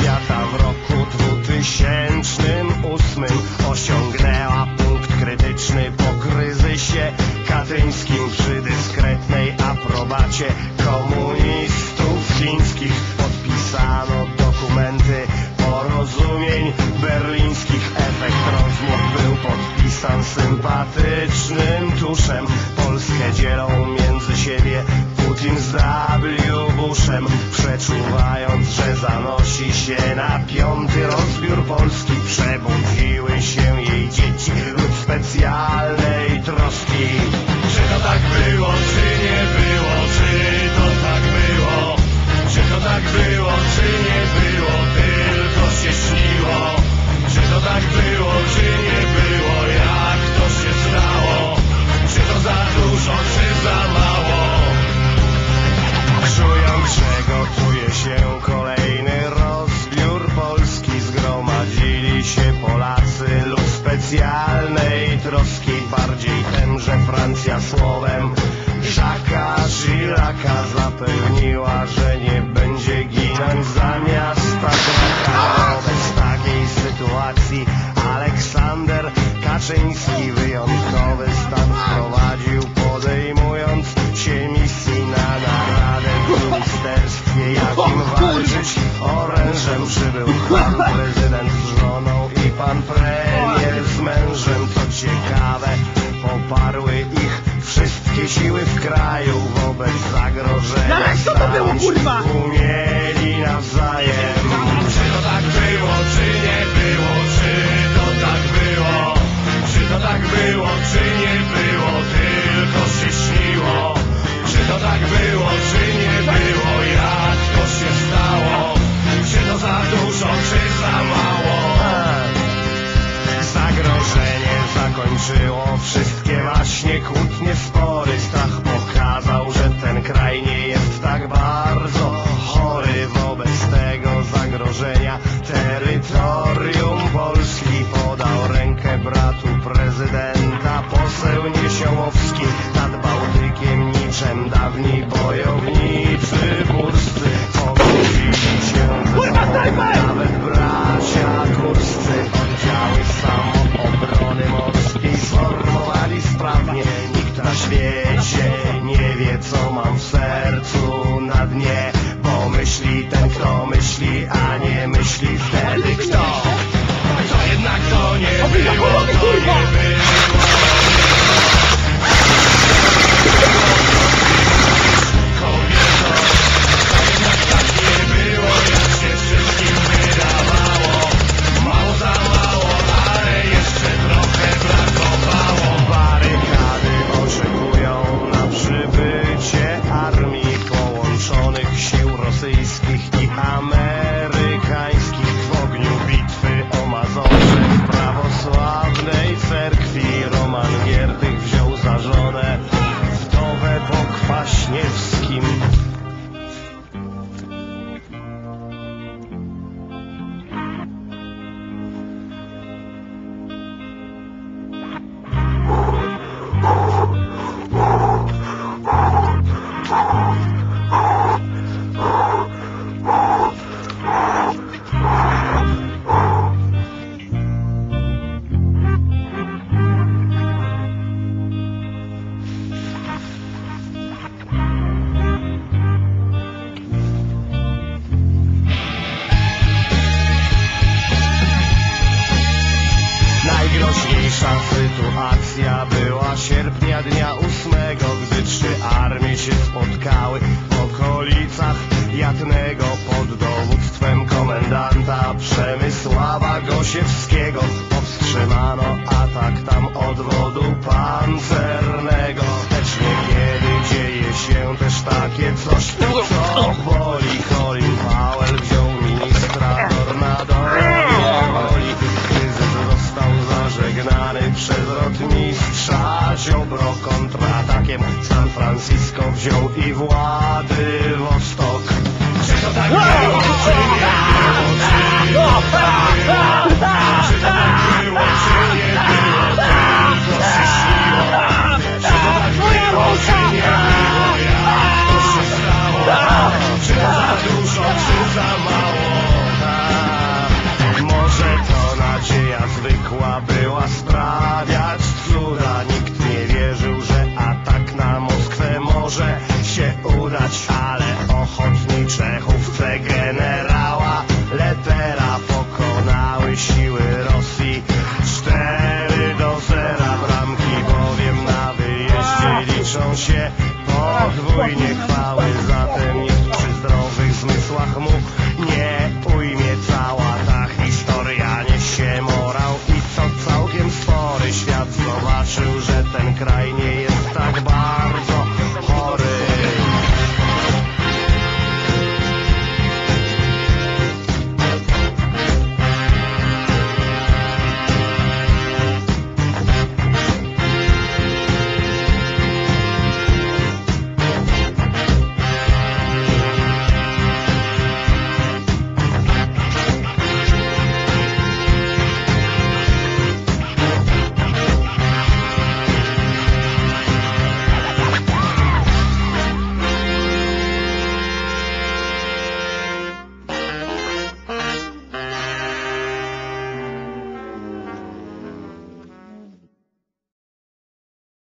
świata w roku 2008 osiągnęła punkt krytyczny po kryzysie katyńskim przy dyskretnej aprobacie komunistów chińskich. Podpisano dokumenty porozumień berlińskich. Efekt rozmów był podpisan sympatycznym tuszem. Polskę dzielą między siebie Putin z W buszem Przeczuwając, że zanosi się na piąty rozbiór Polski. Przebudziły się jej dzieci. demasiado. kraju wobec zagrożenia. No ale co to było kurwa? Kto myśli, a nie myśli wtedy kto share Francisko wziął i Władywostok. Czy to tak no! było, czy nie? Było, czy nie było,